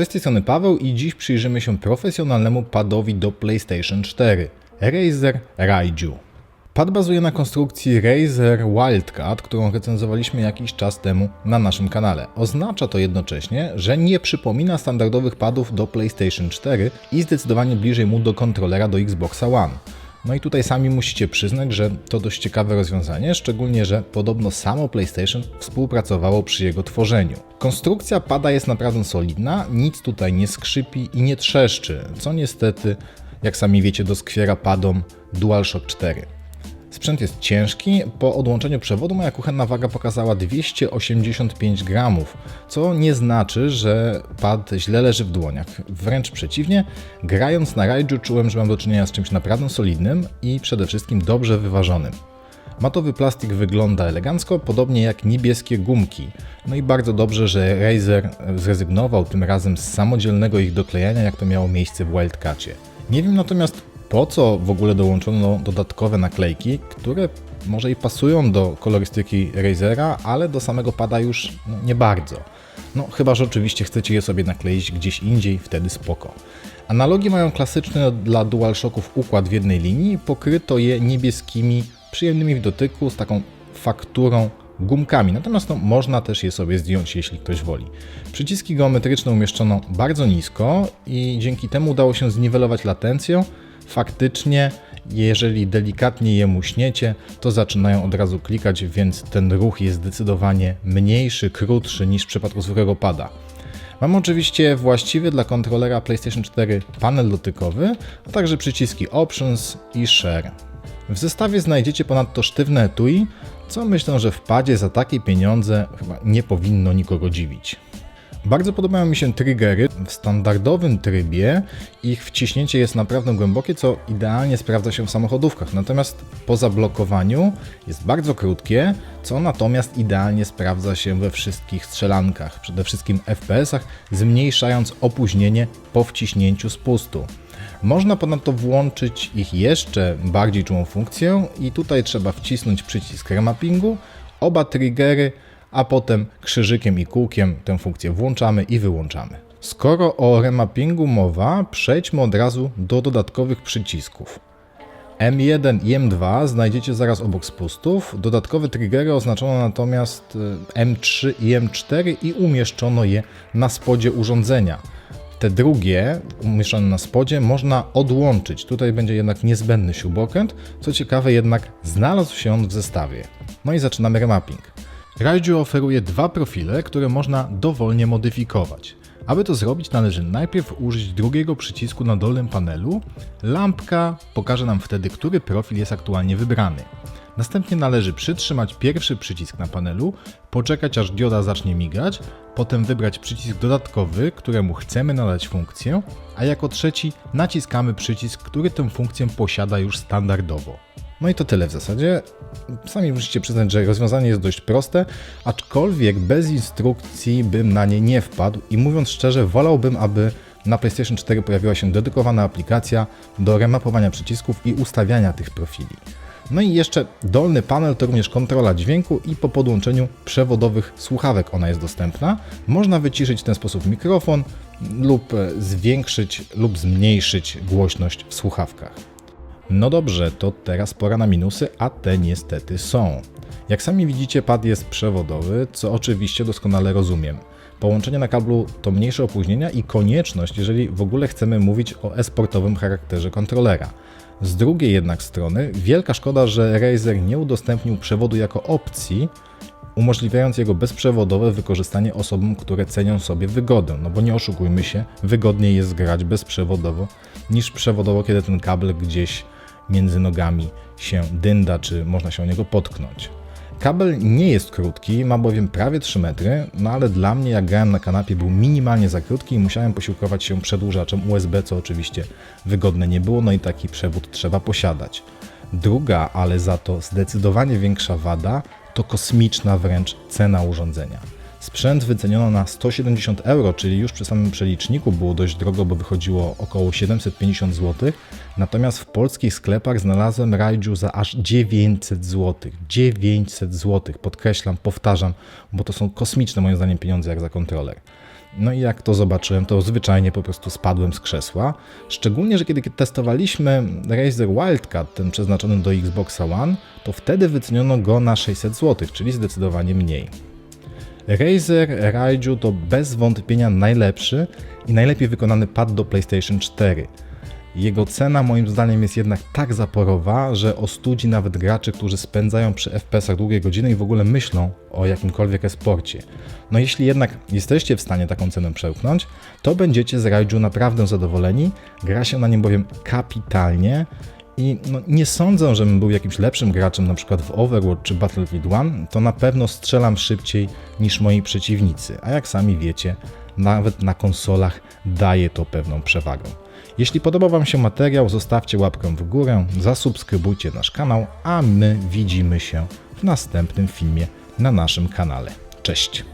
Cześć, z tej strony Paweł i dziś przyjrzymy się profesjonalnemu padowi do PlayStation 4 Razer Raiju. Pad bazuje na konstrukcji Razer Wildcat, którą recenzowaliśmy jakiś czas temu na naszym kanale. Oznacza to jednocześnie, że nie przypomina standardowych padów do PlayStation 4 i zdecydowanie bliżej mu do kontrolera do Xboxa One. No i tutaj sami musicie przyznać, że to dość ciekawe rozwiązanie, szczególnie, że podobno samo PlayStation współpracowało przy jego tworzeniu. Konstrukcja pada jest naprawdę solidna, nic tutaj nie skrzypi i nie trzeszczy, co niestety, jak sami wiecie, doskwiera padom DualShock 4. Sprzęt jest ciężki, po odłączeniu przewodu moja kuchenna waga pokazała 285 gramów, co nie znaczy, że pad źle leży w dłoniach. Wręcz przeciwnie, grając na rajdżu czułem, że mam do czynienia z czymś naprawdę solidnym i przede wszystkim dobrze wyważonym. Matowy plastik wygląda elegancko, podobnie jak niebieskie gumki. No i bardzo dobrze, że Razer zrezygnował tym razem z samodzielnego ich doklejania, jak to miało miejsce w Wildcacie. Nie wiem natomiast po co w ogóle dołączono dodatkowe naklejki, które może i pasują do kolorystyki Razera, ale do samego pada już no, nie bardzo. No chyba, że oczywiście chcecie je sobie nakleić gdzieś indziej, wtedy spoko. Analogi mają klasyczny dla DualShocków układ w jednej linii, pokryto je niebieskimi, przyjemnymi w dotyku, z taką fakturą gumkami, natomiast no, można też je sobie zdjąć, jeśli ktoś woli. Przyciski geometryczne umieszczono bardzo nisko i dzięki temu udało się zniwelować latencję, faktycznie, jeżeli delikatnie je muśniecie, to zaczynają od razu klikać, więc ten ruch jest zdecydowanie mniejszy, krótszy niż w przypadku zwykłego pada. Mam oczywiście właściwy dla kontrolera PlayStation 4 panel dotykowy, a także przyciski Options i Share. W zestawie znajdziecie ponadto sztywne etui, co myślę, że w padzie za takie pieniądze chyba nie powinno nikogo dziwić. Bardzo podobają mi się triggery. W standardowym trybie ich wciśnięcie jest naprawdę głębokie, co idealnie sprawdza się w samochodówkach. Natomiast po zablokowaniu jest bardzo krótkie, co natomiast idealnie sprawdza się we wszystkich strzelankach, przede wszystkim FPS-ach, zmniejszając opóźnienie po wciśnięciu spustu. Można ponadto włączyć ich jeszcze bardziej czułą funkcję i tutaj trzeba wcisnąć przycisk remappingu, oba triggery a potem krzyżykiem i kółkiem tę funkcję włączamy i wyłączamy. Skoro o remappingu mowa, przejdźmy od razu do dodatkowych przycisków. M1 i M2 znajdziecie zaraz obok spustów. Dodatkowe triggery oznaczono natomiast e, M3 i M4 i umieszczono je na spodzie urządzenia. Te drugie, umieszczone na spodzie, można odłączyć. Tutaj będzie jednak niezbędny śrubokręt. Co ciekawe, jednak znalazł się on w zestawie. No i zaczynamy remapping. Raiju oferuje dwa profile, które można dowolnie modyfikować. Aby to zrobić, należy najpierw użyć drugiego przycisku na dolnym panelu. Lampka pokaże nam wtedy, który profil jest aktualnie wybrany. Następnie należy przytrzymać pierwszy przycisk na panelu, poczekać aż dioda zacznie migać, potem wybrać przycisk dodatkowy, któremu chcemy nadać funkcję, a jako trzeci naciskamy przycisk, który tę funkcję posiada już standardowo. No i to tyle w zasadzie. Sami musicie przyznać, że rozwiązanie jest dość proste, aczkolwiek bez instrukcji bym na nie nie wpadł i mówiąc szczerze, wolałbym, aby na PlayStation 4 pojawiła się dedykowana aplikacja do remapowania przycisków i ustawiania tych profili. No i jeszcze dolny panel to również kontrola dźwięku i po podłączeniu przewodowych słuchawek ona jest dostępna. Można wyciszyć w ten sposób mikrofon lub zwiększyć lub zmniejszyć głośność w słuchawkach. No dobrze, to teraz pora na minusy, a te niestety są. Jak sami widzicie, pad jest przewodowy, co oczywiście doskonale rozumiem. Połączenie na kablu to mniejsze opóźnienia i konieczność, jeżeli w ogóle chcemy mówić o esportowym charakterze kontrolera. Z drugiej jednak strony, wielka szkoda, że Razer nie udostępnił przewodu jako opcji, umożliwiając jego bezprzewodowe wykorzystanie osobom, które cenią sobie wygodę. No bo nie oszukujmy się, wygodniej jest grać bezprzewodowo niż przewodowo, kiedy ten kabel gdzieś między nogami się dynda, czy można się o niego potknąć. Kabel nie jest krótki, ma bowiem prawie 3 metry, no ale dla mnie jak grałem na kanapie był minimalnie za krótki i musiałem posiłkować się przedłużaczem USB, co oczywiście wygodne nie było, no i taki przewód trzeba posiadać. Druga, ale za to zdecydowanie większa wada to kosmiczna wręcz cena urządzenia. Sprzęt wyceniono na 170 euro, czyli już przy samym przeliczniku było dość drogo, bo wychodziło około 750 zł. Natomiast w polskich sklepach znalazłem Raiju za aż 900 zł. 900 zł, podkreślam, powtarzam, bo to są kosmiczne moim zdaniem pieniądze jak za kontroler. No i jak to zobaczyłem, to zwyczajnie po prostu spadłem z krzesła. Szczególnie, że kiedy testowaliśmy Razer Wildcat, ten przeznaczony do Xboxa One, to wtedy wyceniono go na 600 zł, czyli zdecydowanie mniej. Razer Raiju to bez wątpienia najlepszy i najlepiej wykonany pad do PlayStation 4. Jego cena moim zdaniem jest jednak tak zaporowa, że ostudzi nawet graczy, którzy spędzają przy FPS-ach długie godziny i w ogóle myślą o jakimkolwiek esporcie. No jeśli jednak jesteście w stanie taką cenę przełknąć, to będziecie z Raiju naprawdę zadowoleni. Gra się na nim bowiem kapitalnie i no, nie sądzę, żebym był jakimś lepszym graczem na przykład w Overwatch czy Battlefield 1, to na pewno strzelam szybciej niż moi przeciwnicy, a jak sami wiecie, nawet na konsolach daje to pewną przewagę. Jeśli podobał Wam się materiał, zostawcie łapkę w górę, zasubskrybujcie nasz kanał, a my widzimy się w następnym filmie na naszym kanale. Cześć!